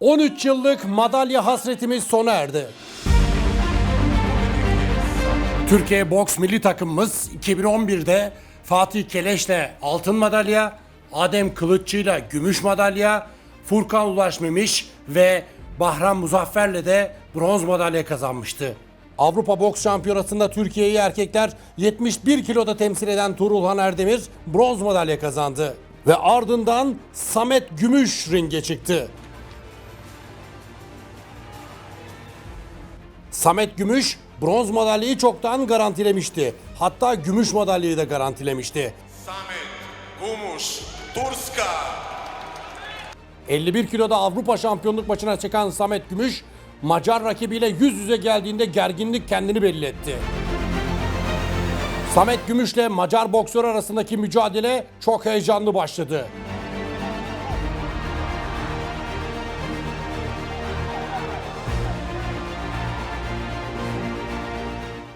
13 yıllık madalya hasretimiz sona erdi. Türkiye boks milli takımımız 2011'de Fatih Keleş'le altın madalya, Adem Kılıççı'yla gümüş madalya, Furkan Ulaş Memiş ve Bahram Muzaffer'le de bronz madalya kazanmıştı. Avrupa Boks Şampiyonası'nda Türkiye'yi erkekler 71 kiloda temsil eden Tuğrulhan Erdemir bronz madalya kazandı. Ve ardından Samet Gümüş ringe çıktı. Samet Gümüş bronz madalyayı çoktan garantilemişti. Hatta gümüş madalyayı da garantilemişti. Samet Gumuş Turska 51 kiloda Avrupa şampiyonluk maçına çıkan Samet Gümüş, Macar rakibiyle yüz yüze geldiğinde gerginlik kendini belli etti. Samet Gümüş'le Macar boksör arasındaki mücadele çok heyecanlı başladı.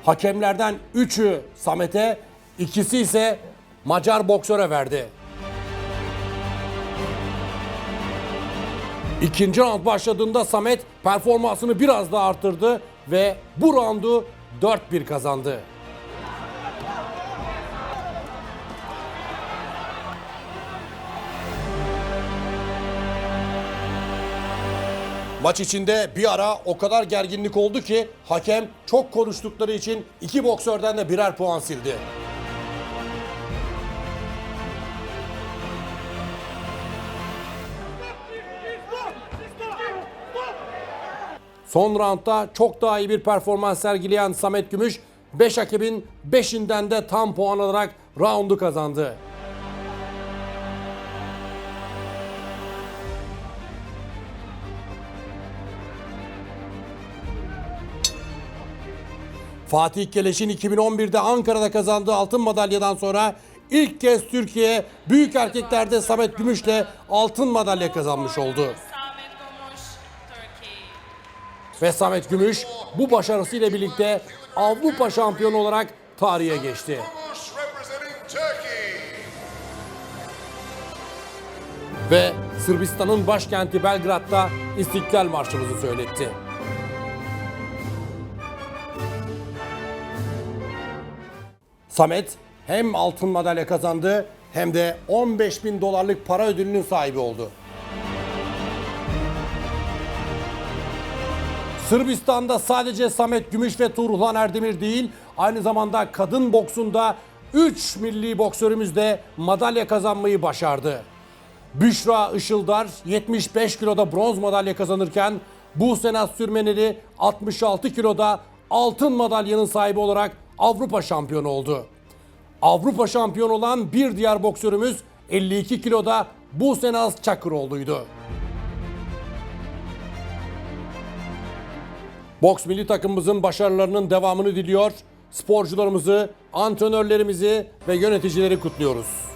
Hakemlerden 3'ü Samet'e, ikisi ise Macar boksöre verdi. İkinci round başladığında Samet performansını biraz daha arttırdı ve bu roundu 4-1 kazandı. Maç içinde bir ara o kadar gerginlik oldu ki hakem çok konuştukları için iki boksörden de birer puan sildi. Son roundda çok daha iyi bir performans sergileyen Samet Gümüş 5 hakemin 5'inden de tam puan alarak roundu kazandı. Fatih Keleş'in 2011'de Ankara'da kazandığı altın madalyadan sonra ilk kez Türkiye büyük erkeklerde Samet Gümüş'le altın madalya kazanmış oldu. Ve Samet Gümüş bu başarısıyla birlikte Avrupa şampiyonu olarak tarihe geçti. Ve Sırbistan'ın başkenti Belgrad'da İstiklal Marşımızı söyletti. Samet hem altın madalya kazandı hem de 15 bin dolarlık para ödülünün sahibi oldu. Sırbistan'da sadece Samet Gümüş ve Tuğrulhan Erdemir değil, aynı zamanda kadın boksunda 3 milli boksörümüz de madalya kazanmayı başardı. Büşra Işıldar 75 kiloda bronz madalya kazanırken Buse Naz Sürmeneli 66 kiloda altın madalyanın sahibi olarak Avrupa şampiyonu oldu. Avrupa şampiyonu olan bir diğer boksörümüz 52 kiloda Buse Naz Çakıroğlu'ydu. Boks milli takımımızın başarılarının devamını diliyor. Sporcularımızı, antrenörlerimizi ve yöneticileri kutluyoruz.